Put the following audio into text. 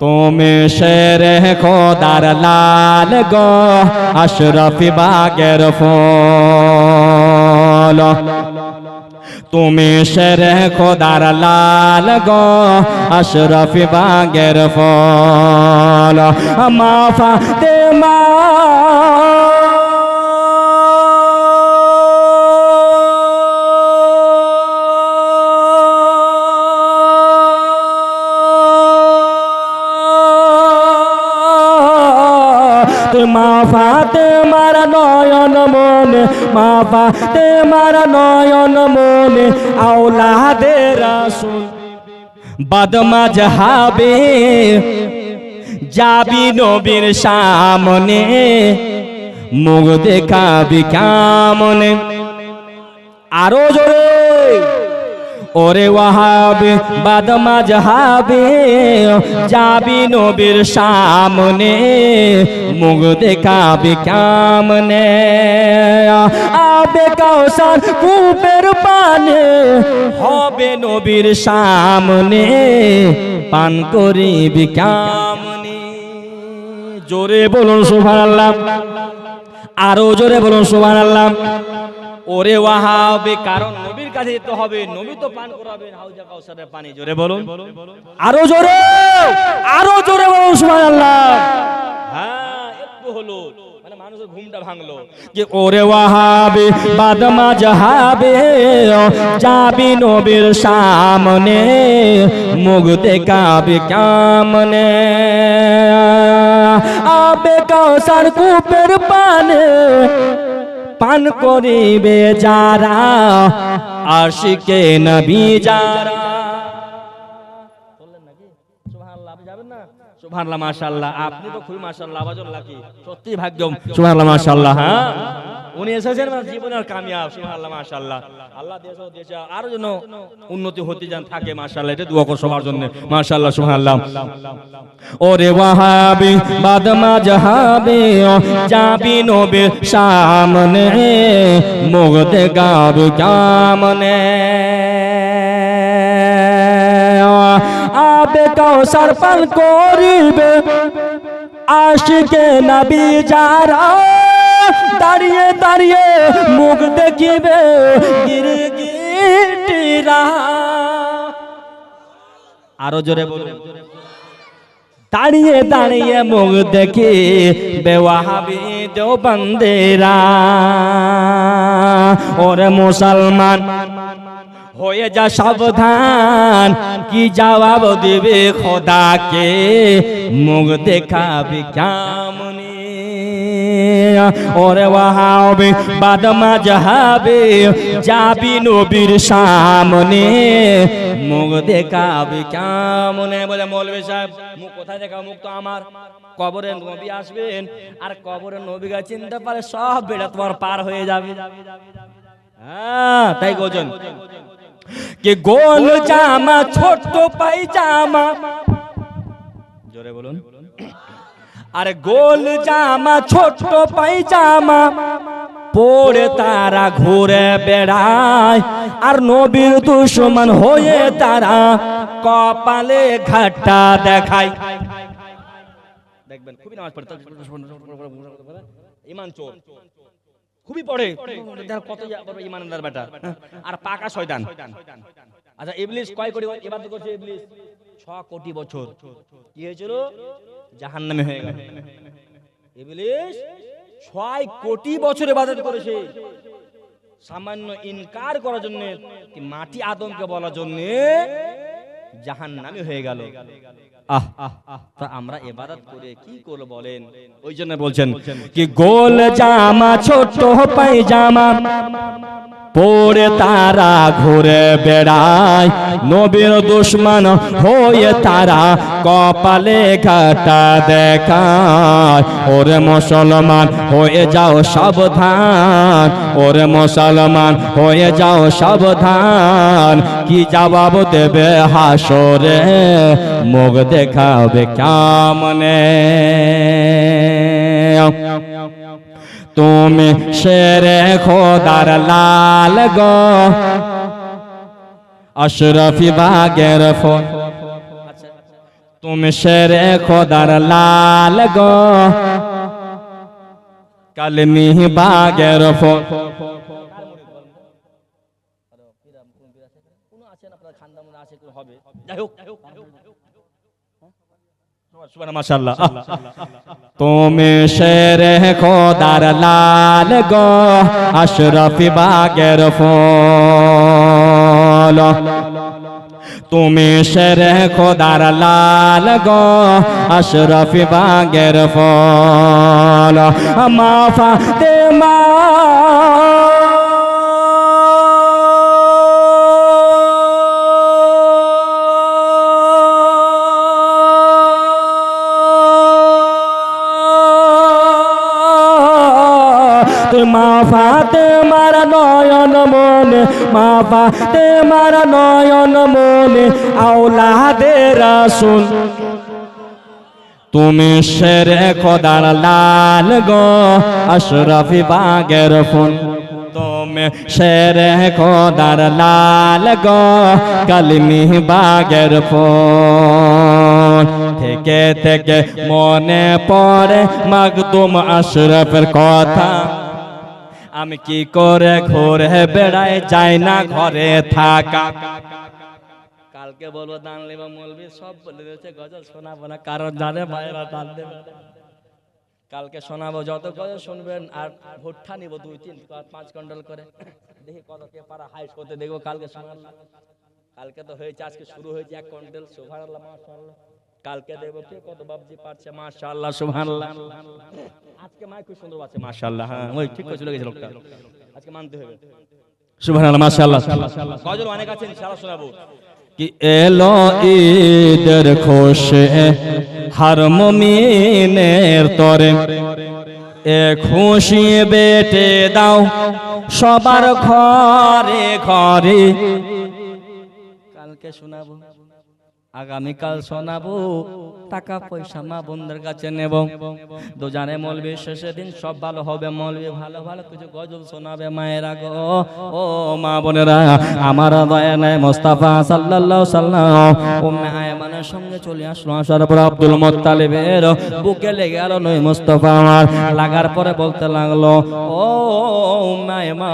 তুমি শের খোদার লাল গো, আশরফি বাগের ফল। তুমি শের খোদার লাল গো, আশরফি বাগের ফল। মা ফাতেমা মা ফাতে মারা নয়ন মনে মা ফাতে মারা নয়ন মনে আওলাদে রাসূল। বাদমা জাহাবে যাবি নবীর সামনে, মুখ দেখাবি কামনে? আরও জোরে। ওরে ওয়াহাবে বাদমা জাহাবে যাবি নবীর সামনে, মুখ দেখাবি কামনে? আবে কাউসার কূপের পানে হবে নবীর সামনে, পান করিবি কামনে? জোরে বলুন সুবহানাল্লাহ। আরও জোরে বলুন সুবহানাল্লাহ। ওরে ওয়াহাবে কারণ নবীর কাছে যেতে হবে। নবী তো পান করাবেন। হাউজা কাউসারের পানি। জোরে বলুন। আরও জোরে আরও জোরে বলুন, সুবহানাল্লাহ। হ্যাঁ একটু হলো। মানে ঘুমটা ওরে ওয়াহাবে নবীর সামনে, মুখ দেখাবে কামনে? আবে কাউসার কূপের পানে পান করিবে যারা আশিকে নবী যারা। সুবহানাল্লাহ মাশাআল্লাহ। আপনি তো খুবই মাশাআল্লাহ আওয়াজ লাকি সত্যি ভাগ্য সুবহানাল্লাহ মাশাআল্লাহ হ্যাঁ? উনি এসেছেন মানে জীবনের কামিয়াব, সুবহানাল্লাহ, মাশাআল্লাহ। আল্লাহ দেশ ও দেশে আরও যেন উন্নতি হতে যান থাকে, মাশাআল্লাহ, এটা দোয়া কর সবার জন্য, মাশাআল্লাহ, সুবহানাল্লাহ। ওরে ওয়াহাবি, বাদমা জাহাবি যাবি নবীর সামনে মুখ দেখাবি কামনে আবে কাউসার পান করিবে, আশিকে নবী যারা দাঁড়িয়ে দাঁড়িয়ে মুখ দেখিবে আরও জোরে দাঁড়িয়ে দাঁড়িয়ে মুখ দেখে বেওয়াহাবি দেও ওরে মুসলমান, হয়ে যা সাবধান, কি জবাব দেবে খোদাকে? মুখ দেখাবে কেমনি? ওরে ওয়াহাবে, বাদমা যাবে যাবি নবীর সামনে। মুখ দেখাবে কেমনে? বলে মৌলভী সাহেব, মুখ কোথায় দেখা মুখ তো আমার। কবরে নবী আসবেন, আর কবরে নবীরা চিনতে পারে সব বেড়া তোমার পার হয়ে যাবে। হ্যাঁ তাই গোজন। কে গোল জামা, ছোট্ট পাইজামা। জোরে বলুন। আরে গোল জামা, ছোট্ট পাইজামা পড়ে তারা ঘুরে বেড়ায়। আর নবীর দুশ্মন হয়ে তারা কপালে ঘাটা দেখায়। দেখবেন, খুবই নামাজ পড়ে ইমান চোর। খুবই পড়ে। কত ইমানদার বেটা আর পাকা শয়তান। আচ্ছা ইবলিস কয় কোটি এবার তো করছে ইবলিস। ছ কোটি বছর। কি হয়েছিল? জাহান্নামে হয়ে গেল। ছয় কোটি করেছে। সামান্য ইনকার করার জন্য মাটি আদমকে বলার জন্য জাহান্নামে হয়ে গেল। আহ তা আমরা এবাদত করে কি করব বলেন? ওই জন্য বলছেন কি, গোল জামা, ছোট পরে তারা ঘুরে বেড়ায়। নবীর দুশ্মন হয়ে তারা কপালে ঘাটা দেখায়। ওরে মুসলমান হয়ে যাও সাবধান। ওরে মুসলমান হয়ে যাও সাবধান। কি জবাব দেবে হাসরে? মুখ দেখাবে কামনে? তুমি শেরে খোদার লাল গো। আশরফি বাগের ফোন। তুমি শেরে খোদার লাল গো। কালমি বাগের কোনো আছেন আপনার খানদান আছে হবে? যাই হোক। তুমি শেরে খোদার লাল গো, আশরফি বাগের ফল। তুমি শেরে খোদার লাল গো, আশরফি বাগের ফল। মা ফাতেমা মা ফাতে মারা নয়ন মনে, মা ফাতে নয়ন মনে, আওলাদের রাসূল তুমি শেরে খোদার লাল গো, আশরাফি বাগের ফোন তুমি শেরে খোদার লাল গো, কালমি বাগের ফোন থেকে থেকে মনে পড়ে মাগদুম আশরাফের কথা। আমি কি করে ঘরে বেড়াই যাই না ঘরে থাকা? কালকে বলব, দান লেবা মলবি, সব বলে দিয়েছে, গজল শোনাবো না, কারণ জানে ভাইরা দান দেবে। কালকে শোনাবো, যত গজল শুনবেন, আর ভুট্টা নিব দুই তিন, পাঁচ- কুইন্টাল করে। দেখি কত কে পারা হাইস করতে, দেখব কালকে শোনালাম কালকে তো হয়েছে, আজকে শুরু হয়েছে এক কুইন্টাল, সুবহানাল্লাহ, মাশাআল্লাহ। কালকে দেখব কে কত বাবজি পারছে মাশাআল্লাহ সুবহানাল্লাহ। আজকে মাই খুব সুন্দর আছে মাশাআল্লাহ হ্যাঁ ওই ঠিক করে চলে গেছে লোকটা। আজকে মানতে হবে। সুবহানাল্লাহ মাশাআল্লাহ। গজল অনেক আছে ইনশাআল্লাহ শোনাবো। কি এলো ঈদের খুশে হার মমিনের তরে? এ খুশি বেটে দাও সবার ঘরে ঘরে। কালকে শোনাবো। আগামীকাল শোনাবো, টাকা পয়সা মা বোনদের কাছে নেব। দুজানে মলবি শেষের দিন সব ভালো হবে, মলবি ভালো ভালো কিছু গজল শোনাবে মায়েরা গো। ও মা বোনেরা, আমার দয়া নাই মোস্তাফা সাল্লাল্লাহু সাল্লাম। মায়ের সঙ্গে চলে আসলো, আসার পর আব্দুল মোত্তালিবের বুকে লেগে গেল নই মোস্তফা আমার। লাগার পরে বলতে লাগল, ও মায়ে মা